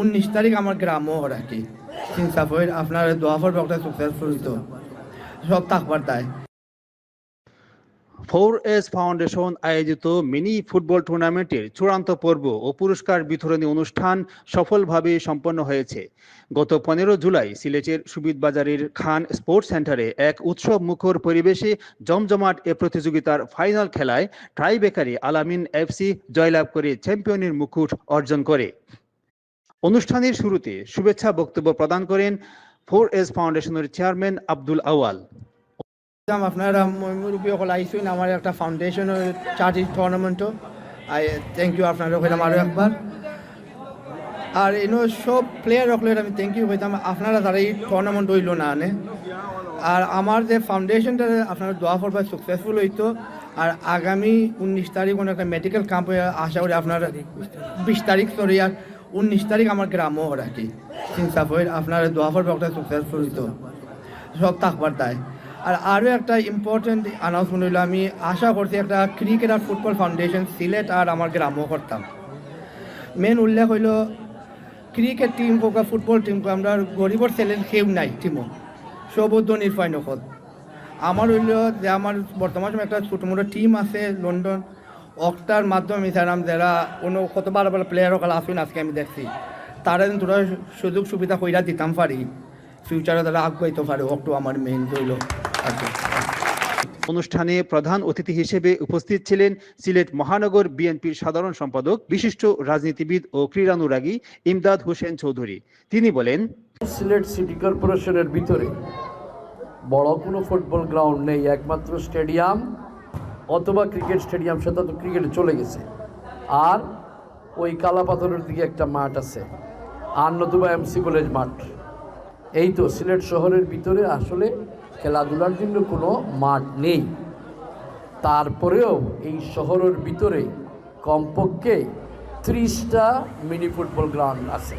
উনিশ তারিখ আমার গ্রামও কি চিন্তাফের আপনার দোয়া ফর সুক্সেসফুল হইতো সব থাকবার তাই। ফোর এস ফাউন্ডেশন আয়োজিত মিনি ফুটবল টুর্নামেন্টের চূড়ান্ত পর্ব ও পুরস্কার বিতরণী অনুষ্ঠান সফলভাবে সম্পন্ন হয়েছে। গত পনেরো জুলাই সিলেটের সুবিদবাজারের খান স্পোর্টস সেন্টারে এক উৎসব মুখর পরিবেশে জমজমাট এ প্রতিযোগিতার ফাইনাল খেলায় ট্রাইবেকারি আলামিন এফসি জয়লাভ করে চ্যাম্পিয়নের মুকুট অর্জন করে। অনুষ্ঠানের শুরুতে শুভেচ্ছা বক্তব্য প্রদান করেন ফোর এস ফাউন্ডেশনের চেয়ারম্যান আব্দুল আওয়াল আপনারা মুরব্বী সকল আইসুন, আমার একটা ফাউন্ডেশন চার্জ টুর্নামেন্টও আই থ্যাংক ইউ আপনারা হইলাম আরও একবার। আর এনো সব প্লেয়ার সকলের আমি থ্যাংক ইউ হইতাম, আপনারা তারা এই টুর্নামেন্ট হইল না আনে আর আমার যে ফাউন্ডেশনটা আপনারা দোয়া করবার সাকসেসফুল হইতো। আর আগামী উনিশ তারিখ কোনো একটা মেডিকেল ক্যাম্প আশা করি আপনার, বিশ তারিখ সরি আর উনিশ তারিখ আমার গ্রামও আর কি চিন্তাফের আপনার দোয়া করবার একটা সাকসেসফুল হইতো। সব থাকবার তাই আর আরও একটা ইম্পর্টেন্ট অ্যানাউন্সমেন্ট হইল, আমি আশা করছি একটা ক্রিকেট আর ফুটবল ফাউন্ডেশন সিলেট আর আমার গ্রামও করতাম। মেন উল্লেখ হইল ক্রিকেট টিম বা ফুটবল টিম আমরা গরিবর ছেলের কেউ নাই টিমও সব ধনির ফাইন নকল আমার হইল যে আমার বর্তমান সময় একটা ছোটো মোটো টিম আছে লন্ডন অক্টার মাধ্যমে স্যারাম যারা কোনো কত ভালো ভালো প্লেয়ার ওখানে আসুন আজকে আমি দেখছি। তারা যেন তোরা সুযোগ সুবিধা কইরা দিতাম পারি। ফিউচারে তারা আগাইতে পারে অক্টো আমার মেইন হইল। অনুষ্ঠানে প্রধান অতিথি হিসেবে উপস্থিত ছিলেন সিলেট মহানগর বিএনপির সাধারণ সম্পাদক বিশিষ্ট রাজনীতিবিদ ও ক্রীড়ানুরাগী ইমদাদ হোসেন চৌধুরী। তিনি বলেন সিলেট সিটি কর্পোরেশনের ভিতরে বড় কোনো ফুটবল গ্রাউন্ড নেই একমাত্র স্টেডিয়াম অথবা ক্রিকেট স্টেডিয়াম সেটা তো ক্রিকেটে চলে গেছে। আর ওই কালাপাথরের দিকে একটা মাঠ আছে, আর নতুবা এমসি কলেজ মাঠ। এই তো সিলেট শহরের ভিতরে আসলে খেলাধুলার জন্য কোনো মাঠ নেই। তারপরেও এই শহরের ভিতরে কমপক্ষে ত্রিশটা মিনি ফুটবল গ্রাউন্ড আছে।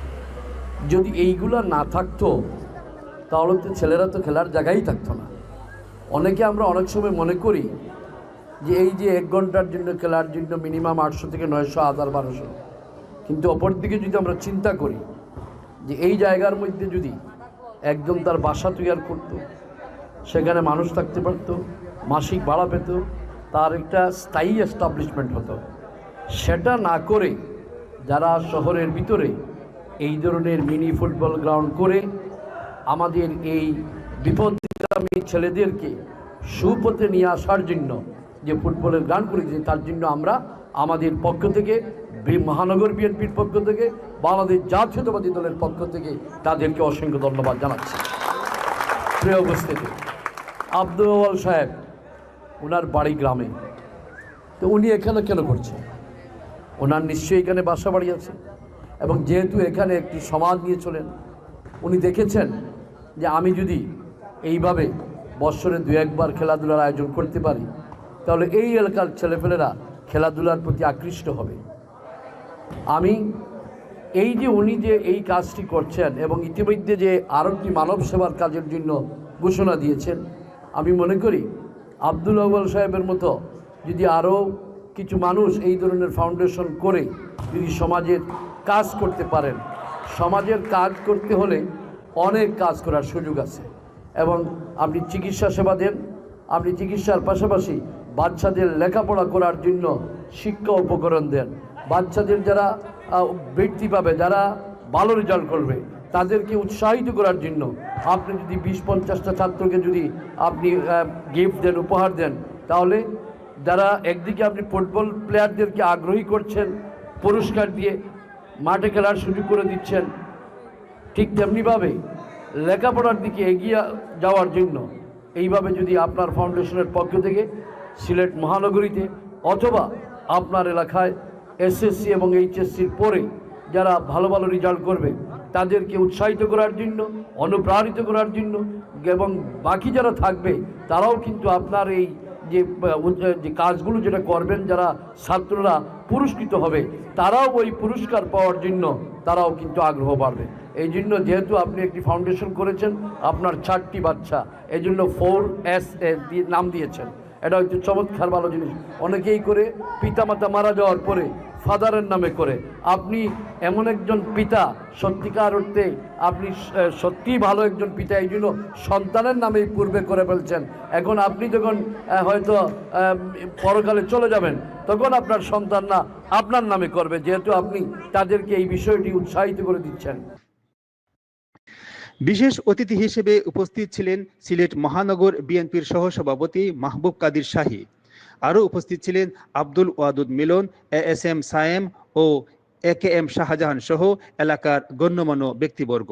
যদি এইগুলো না থাকতো, তাহলে তো ছেলেরা তো খেলার জায়গায় থাকতো না। অনেকে আমরা অনেক সময় মনে করি যে এই যে এক ঘণ্টার জন্য খেলার জন্য মিনিমাম আটশো থেকে নয়শো হাজার বারোশো। কিন্তু অপরদিকে যদি আমরা চিন্তা করি, যে এই জায়গার মধ্যে যদি একদম তার বাসা তৈরি করতো, সেখানে মানুষ থাকতে পারতো, মাসিক ভাড়া পেত, তার একটা স্থায়ী এস্টাবলিশমেন্ট হতো। সেটা না করে যারা শহরের ভিতরে এই ধরনের মিনি ফুটবল গ্রাউন্ড করে আমাদের এই বিপদগামী ছেলেদেরকে সুপথে নিয়ে আসার জন্য যে ফুটবলের গান করেছি, তার জন্য আমরা আমাদের পক্ষ থেকে মহানগর বিএনপির পক্ষ থেকে, বাংলাদেশ জাতীয়তাবাদী দলের পক্ষ থেকে তাদেরকে অসংখ্য ধন্যবাদ জানাচ্ছি। প্রিয় উপস্থিতি, আব্দুল সাহেব ওনার বাড়ি গ্রামে। তো উনি এখানে কেন করছেন? ওনার নিশ্চয়ই এখানে বাসা বাড়ি আছে। এবং যেহেতু এখানে একটি সমাজ নিয়ে চলেন, উনি দেখেছেন যে আমি যদি এইভাবে বৎসরে দু একবার খেলাধুলার আয়োজন করতে পারি তাহলে এই এলাকার ছেলেপেলেরা খেলাধুলার প্রতি আকৃষ্ট হবে। আমি এই যে উনি যে এই কাজটি করছেন এবং ইতিমধ্যে যে আরও একটি মানব সেবার কাজের জন্য ঘোষণা দিয়েছেন, আমি মনে করি আব্দুল আউ্বাল সাহেবের মতো যদি আরও কিছু মানুষ এই ধরনের ফাউন্ডেশন করে যদি সমাজের কাজ করতে পারেন, সমাজের কাজ করতে হলে অনেক কাজ করার সুযোগ আছে। এবং আপনি চিকিৎসা সেবা দেন, আপনি চিকিৎসার পাশাপাশি বাচ্চাদের লেখাপড়া করার জন্য শিক্ষা উপকরণ দেন। বাচ্চাদের যারা বৃত্তি পাবে, যারা ভালো রেজাল্ট করবে, তাদেরকে উৎসাহিত করার জন্য আপনি যদি বিশ পঞ্চাশটা ছাত্রকে যদি আপনি গিফট দেন, উপহার দেন, তাহলে যারা একদিকে আপনি ফুটবল প্লেয়ারদেরকে আগ্রহী করছেন, পুরস্কার দিয়ে মাঠে খেলার সুযোগ করে দিচ্ছেন, ঠিক তেমনিভাবে লেখাপড়ার দিকে এগিয়ে যাওয়ার জন্য এইভাবে যদি আপনার ফাউন্ডেশনের পক্ষ থেকে সিলেট মহানগরীতে অথবা আপনার এলাকায় এসএসসি এবং এইচএসসির পরে যারা ভালো ভালো রেজাল্ট করবে, তাদেরকে উৎসাহিত করার জন্য, অনুপ্রাণিত করার জন্য এবং বাকি যারা থাকবে, তারাও কিন্তু আপনার এই যে যে কাজগুলো যেটা করবেন, যারা ছাত্ররা পুরস্কৃত হবে, তারাও ওই পুরস্কার পাওয়ার জন্য তারাও কিন্তু আগ্রহ বাড়বে। এই জন্য যেহেতু আপনি একটি ফাউন্ডেশন করেছেন, আপনার চারটি বাচ্চা এই জন্য ফোর এস নাম দিয়েছেন। এটা হচ্ছে চমৎকার ভালো জিনিস। অনেকেই করে, পিতামাতা মারা যাওয়ার পরে ফাদারের নামে করে। আপনি এমন একজন পিতা, সত্যিকার অর্থে আপনি সত্যিই ভালো একজন পিতা, এই জন্য সন্তানের নামেই পূর্বে করে ফেলছেন। এখন আপনি যখন হয়তো পরকালে চলে যাবেন, তখন আপনার সন্তানরা আপনার নামে করবে, যেহেতু আপনি তাদেরকে এই বিষয়টি উৎসাহিত করে দিচ্ছেন। বিশেষ অতিথি হিসেবে উপস্থিত ছিলেন সিলেট মহানগর বিএনপির সহসভাপতি মাহবুব কাদির শাহী। আরও উপস্থিত ছিলেন Abdul Wadud Milan A S M Sayem O A K M Shahjahan সহ এলাকার গণ্যমান্য ব্যক্তিবর্গ।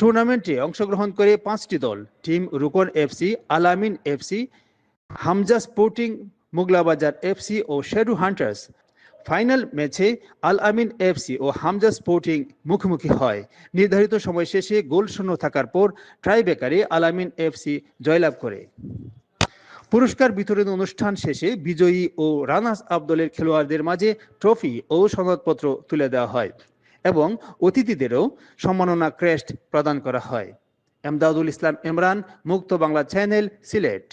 টুর্নামেন্টে অংশগ্রহণ করে পাঁচটি দল, team Rukon FC Alamin FC Hamza sporting, Mugalabazar FC ও শেরু হান্টার্স। ফাইনাল ম্যাচে আল আমিন এফসি ও হামজা স্পোর্টিং মুখোমুখি হয়। নির্ধারিত সময় শেষে গোল শূন্য থাকার পর ট্রাইবেকারে আল আমিন এফসি জয়লাভ করে। পুরস্কার বিতরণ অনুষ্ঠান শেষে বিজয়ী ও রানার্স আপ দলের খেলোয়াড়দের মাঝে ট্রফি ও সনদপত্র তুলে দেওয়া হয় এবং অতিথিদেরও সম্মাননা ক্রেস্ট প্রদান করা হয়। এমদাদুল ইসলাম ইমরান, মুক্ত বাংলা চ্যানেল সিলেট।